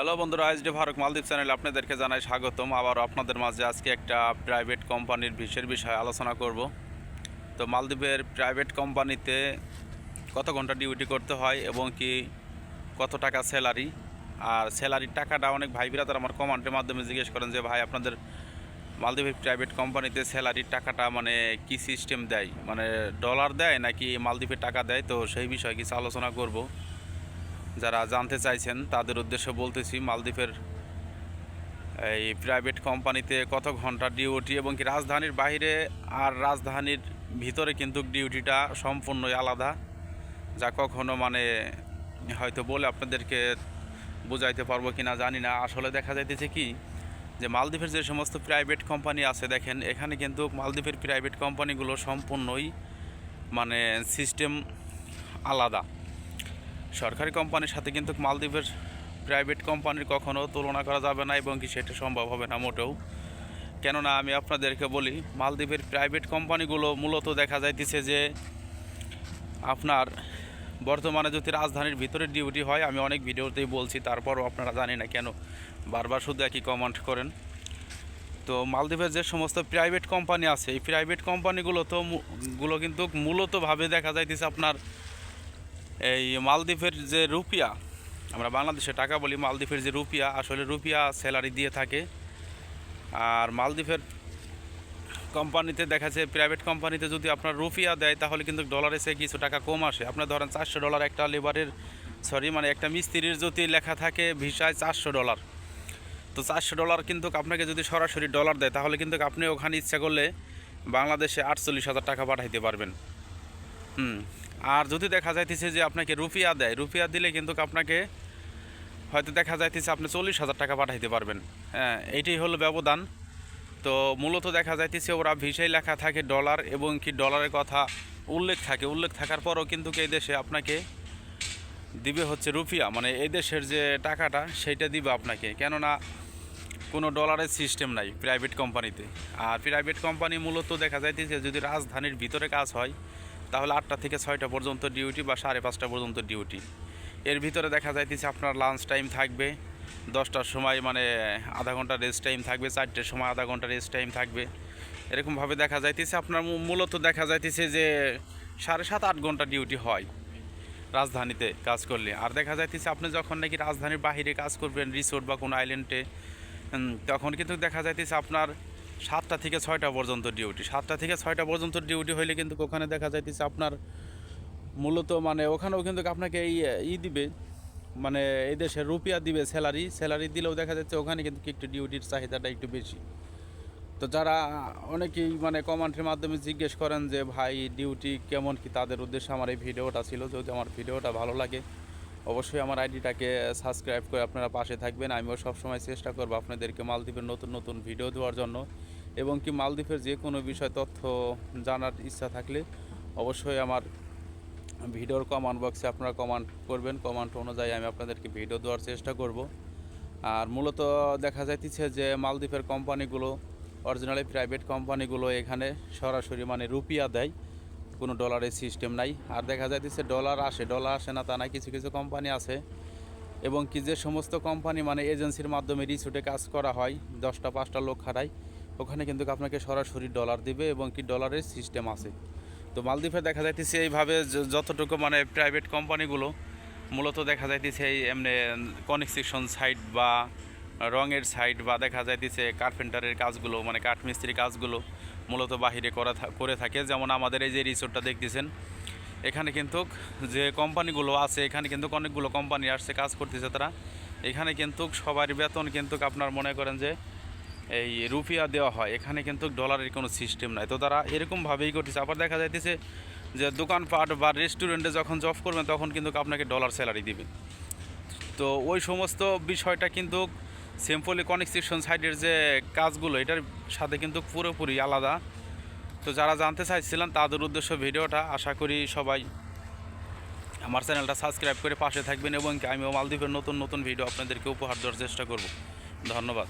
Hello বন্ধুরা আইস day Bharat মালদ্বীপ চ্যানেলে আপনাদেরকে জানাই স্বাগতম। আবার আপনাদের মাঝে আজকে একটা প্রাইভেট কোম্পানির ভিসের বিষয়ে আলোচনা করব। তো মালদ্বীপের প্রাইভেট কোম্পানিতে কত ঘণ্টা ডিউটি করতে হয় এবং কি কত টাকা স্যালারি আর স্যালারির টাকাটা অনেক ভাই বিরাদার আমার কমান্ডের মাধ্যমে জিজ্ঞেস করেন যে, ভাই, আপনাদের মালদ্বীপের প্রাইভেট কোম্পানিতে স্যালারির টাকাটা মানে কি সিস্টেম দেয়? মানে ডলার দেয় নাকি মালদ্বীপের টাকা দেয়? তো সেই বিষয়ে কিছু আলোচনা করব। যারা জানতে চাইছেন, তাদের উদ্দেশ্যে বলতেছি, মালদ্বীপের এই প্রাইভেট কোম্পানিতে কত ঘণ্টা ডিউটি এবং কি রাজধানীর বাইরে আর রাজধানীর ভিতরে কিন্তু ডিউটিটা সম্পূর্ণই আলাদা। যা কখনো মানে হয়তো বলে আপনাদেরকে বুঝাইতে পারব কি না জানি না। আসলে দেখা যাইতেছে কি যে মালদ্বীপের যে সমস্ত প্রাইভেট কোম্পানি আছে, দেখেন এখানে কিন্তু মালদ্বীপের প্রাইভেট কোম্পানিগুলো সম্পূর্ণই মানে সিস্টেম আলাদা। সরকারি কোম্পানির সাথে কিন্তু মালদ্বীপের প্রাইভেট কোম্পানির কখনও তুলনা করা যাবে না এবং কি সেটা সম্ভব হবে না মোটেও। কেননা আমি আপনাদেরকে বলি, মালদ্বীপের প্রাইভেট কোম্পানিগুলো মূলত দেখা যাইতেছে যে, আপনার বর্তমানে যদি রাজধানীর ভিতরে ডিউটি হয়, আমি অনেক ভিডিওতেই বলছি, তারপরও আপনারা জানি না কেন, বারবার শুধু একই কমেন্ট করেন। তো মালদ্বীপের যে সমস্ত প্রাইভেট কোম্পানি আছে, এই প্রাইভেট কোম্পানিগুলো তো গুলো কিন্তু মূলতভাবে দেখা যাইতেছে আপনার এই মালদ্বীপের যে রুপিয়া, আমরা বাংলাদেশে টাকা বলি মালদ্বীপের যে রুপিয়া, আসলে রুপিয়া স্যালারি দিয়ে থাকে। আর মালদ্বীপের কোম্পানিতে দেখা যায় প্রাইভেট কোম্পানিতে যদি আপনার রুপিয়া দেয়, তাহলে কিন্তু ডলারে সে কিছু টাকা কম আসে। আপনার ধরেন চারশো ডলার একটা লেবারের সরি মানে একটা মিস্ত্রির যদি লেখা থাকে ভিসায় চারশো ডলার তো চারশো ডলার কিন্তু আপনাকে যদি সরাসরি ডলার দেয়, তাহলে কিন্তু আপনি ওখানে ইচ্ছা করলে বাংলাদেশে আটচল্লিশ হাজার টাকা পাঠাইতে পারবেন। হুম। আর যদি দেখা যাইতেছে যে আপনাকে রুপিয়া দেয়, রুপিয়া দিলে কিন্তু আপনাকে হয়তো দেখা যাইতেছে আপনি চল্লিশ হাজার টাকা পাঠাইতে পারবেন। হ্যাঁ এইটাই হলো ব্যবধান। তো মূলত দেখা যাইতেছে ওরা ভিসায় লেখা থাকে ডলার এবং কি ডলারের কথা উল্লেখ থাকে। উল্লেখ থাকার পরও কিন্তু এই দেশে আপনাকে দিবে হচ্ছে রুপিয়া। মানে এই দেশের যে টাকাটা, সেইটা দিবে আপনাকে। কেননা কোনো ডলারের সিস্টেম নাই প্রাইভেট কোম্পানিতে। আর প্রাইভেট কোম্পানি মূলত দেখা যাইতেছে যদি রাজধানীর ভিতরে কাজ হয় তাহলে আটটা থেকে ছয়টা পর্যন্ত ডিউটি বা সাড়ে পাঁচটা পর্যন্ত ডিউটি। এর ভিতরে দেখা যাইতেছে আপনার লাঞ্চ টাইম থাকবে, দশটার সময় মানে আধা ঘণ্টা রেস্ট টাইম থাকবে, চারটের সময় আধা ঘণ্টা রেস্ট টাইম থাকবে। এরকমভাবে দেখা যাইতেছে, আপনার মূলত দেখা যাইতেছে যে সাড়ে সাত, আট ঘণ্টা ডিউটি হয় রাজধানীতে কাজ করলে। আর দেখা যাইতেছে আপনি যখন নাকি রাজধানীর বাইরে কাজ করবেন রিসোর্ট বা কোনো আইল্যান্ডে তখন কিন্তু দেখা যাইতেছে আপনার সাতটা থেকে ছয়টা পর্যন্ত ডিউটি সাতটা থেকে ছয়টা পর্যন্ত ডিউটি হইলে কিন্তু ওখানে দেখা যাইতেছে আপনার মূলত মানে ওখানেও কিন্তু আপনাকে এই, ই দিবে মানে এই দেশে রুপিয়া দিবে স্যালারি স্যালারি দিলেও দেখা যাচ্ছে ওখানে কিন্তু একটু ডিউটির চাহিদাটা একটু বেশি। তো যারা অনেকেই মানে কমেন্টের মাধ্যমে জিজ্ঞেস করেন যে, ভাই ডিউটি কেমন কি? তাদের উদ্দেশ্যে আমার এই ভিডিওটা ছিল। যদি আমার ভিডিওটা ভালো লাগে অবশ্যই আমার আইডিটাকে সাবস্ক্রাইব করে আপনারা পাশে থাকবেন। আমিও সবসময় চেষ্টা করব আপনাদেরকে মালদ্বীপের নতুন নতুন ভিডিও দেওয়ার জন্য এবং কি মালদ্বীপের যে কোনো বিষয় তথ্য জানার ইচ্ছা থাকলে অবশ্যই আমার ভিডিওর কমেন্ট বক্সে আপনারা কমেন্ট করবেন। কমেন্ট অনুযায়ী আমি আপনাদেরকে ভিডিও দেওয়ার চেষ্টা করব। আর মূলত দেখা যাইতেছে যে মালদ্বীপের কোম্পানিগুলো অরিজিনালি প্রাইভেট কোম্পানিগুলো এখানে সরাসরি মানে রুপিয়া দেয়। কোনো ডলারের সিস্টেম নাই। আর দেখা যাইতেছে ডলার আসে ডলার আসে না তা না কিছু কিছু কোম্পানি আছে। এবং কি যে সমস্ত কোম্পানি মানে এজেন্সির মাধ্যমে রিসোর্টে কাজ করা হয়, দশটা, পাঁচটা লোক খাটায়, ওখানে কিন্তু আপনাকে সরাসরি ডলার দিবে এবং কি ডলারের সিস্টেম আছে। তো মালদ্বীপে দেখা যাইতেছে এইভাবে যতটুকু মানে প্রাইভেট কোম্পানিগুলো মূলত দেখা যাইতেছে এই এমনি কনস্ট্রাকশন সাইট বা রঙের সাইড বা দেখা যাইতেছে কার্পেন্টারের কাজগুলো মানে কাঠমিস্ত্রি কাজগুলো মূলত বাহিরে করা করে থাকে। যেমন আমাদের এই যে রিসোর্টটা দেখতেছেন, এখানে কিন্তু যে কোম্পানিগুলো আছে, এখানে কিন্তু অনেকগুলো কোম্পানি আসছে, কাজ করতেছে তারা। এখানে কিন্তু সবার বেতন কিন্তু আপনার মনে করেন যে এই রুপিয়া দেওয়া হয়, এখানে কিন্তু ডলারের কোনো সিস্টেম নাই। তো তারা এরকমভাবেই করতেছে। আবার দেখা যাইতেছে যে দোকানপাট বা রেস্টুরেন্টে যখন জব করবেন, তখন কিন্তু আপনাকে ডলার স্যালারি দিবে। তো ওই সমস্ত বিষয়টা কিন্তু সিম্পলি কনস্ট্রাকশন সাইডের যে কাজগুলো, এটার সাথে কিন্তু পুরোপুরি আলাদা। তো যারা জানতে চাইছিলেন তাদের উদ্দেশ্য ভিডিওটা, আশা করি সবাই আমার চ্যানেলটা সাবস্ক্রাইব করে পাশে থাকবেন এবং আমিও মালদ্বীপের নতুন নতুন ভিডিও আপনাদেরকে উপহার দেওয়ার চেষ্টা করব। ধন্যবাদ।